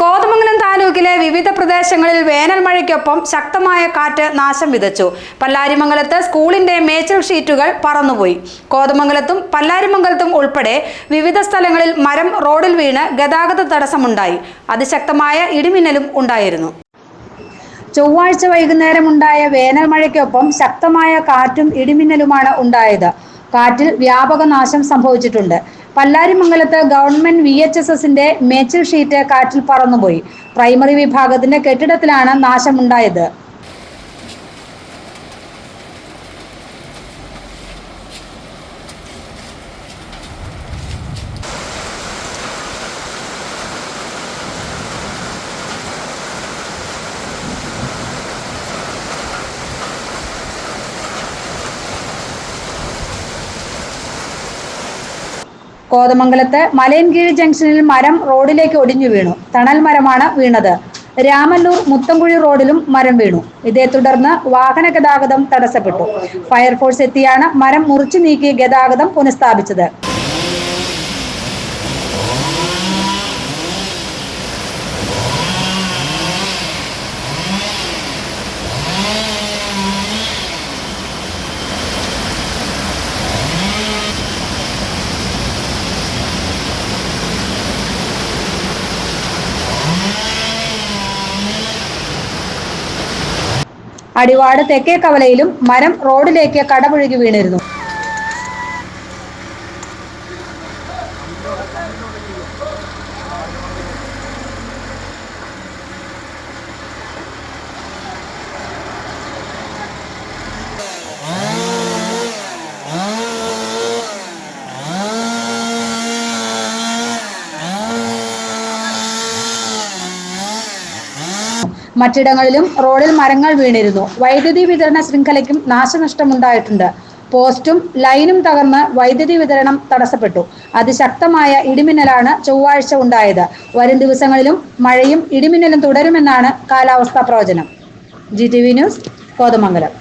കോതമംഗലം താലൂക്കിലെ വിവിധ പ്രദേശങ്ങളിൽ വേനൽ മഴയ്ക്കൊപ്പം ശക്തമായ കാറ്റ് നാശം വിതച്ചു. പല്ലാരിമംഗലത്ത് സ്കൂളിന്റെ മേച്ചൽ ഷീറ്റുകൾ പറന്നുപോയി. കോതമംഗലത്തും പല്ലാരിമംഗലത്തും ഉൾപ്പെടെ വിവിധ സ്ഥലങ്ങളിൽ മരം റോഡിൽ വീണ് ഗതാഗത തടസ്സമുണ്ടായി. അതിശക്തമായ ഇടിമിന്നലും ഉണ്ടായിരുന്നു. ചൊവ്വാഴ്ച വൈകുന്നേരമുണ്ടായ വേനൽ മഴയ്ക്കൊപ്പം ശക്തമായ കാറ്റും ഇടിമിന്നലുമാണ് ഉണ്ടായത്. കാറ്റിൽ വ്യാപക നാശം സംഭവിച്ചിട്ടുണ്ട്. പല്ലാരിമംഗലത്ത് ഗവൺമെന്റ് വി എച്ച് എസ് എസിന്റെ മേച്ചിൽ ഷീറ്റ് കാറ്റിൽ പറന്നുപോയി. പ്രൈമറി വിഭാഗത്തിന്റെ കെട്ടിടത്തിലാണ് നാശമുണ്ടായത്. കോതമംഗലത്ത് മലയൻകീഴ് ജംഗ്ഷനിൽ മരം റോഡിലേക്ക് ഒടിഞ്ഞു വീണു. തണൽ മരമാണ് വീണത്. രാമല്ലൂർ മുത്തംകുഴി റോഡിലും മരം വീണു. ഇതേ തുടർന്ന് വാഹന ഗതാഗതം തടസ്സപ്പെട്ടു. ഫയർഫോഴ്സ് എത്തിയാണ് മരം മുറിച്ചു നീക്കി ഗതാഗതം പുനഃസ്ഥാപിച്ചത്. അടിവാട് തെക്കേ കവലയിലും മരം റോഡിലേക്ക് കടപുഴകി വീണിരുന്നു. മറ്റിടങ്ങളിലും റോഡിൽ മരങ്ങൾ വീണിരുന്നു. വൈദ്യുതി വിതരണ ശൃംഖലയ്ക്കും നാശനഷ്ടമുണ്ടായിട്ടുണ്ട്. പോസ്റ്റും ലൈനും തകർന്ന് വൈദ്യുതി വിതരണം തടസ്സപ്പെട്ടു. അതിശക്തമായ ഇടിമിന്നലാണ് ചൊവ്വാഴ്ച ഉണ്ടായത്. വരും ദിവസങ്ങളിലും മഴയും ഇടിമിന്നലും തുടരുമെന്നാണ് കാലാവസ്ഥാ പ്രവചനം. G T V news Kothamangalam.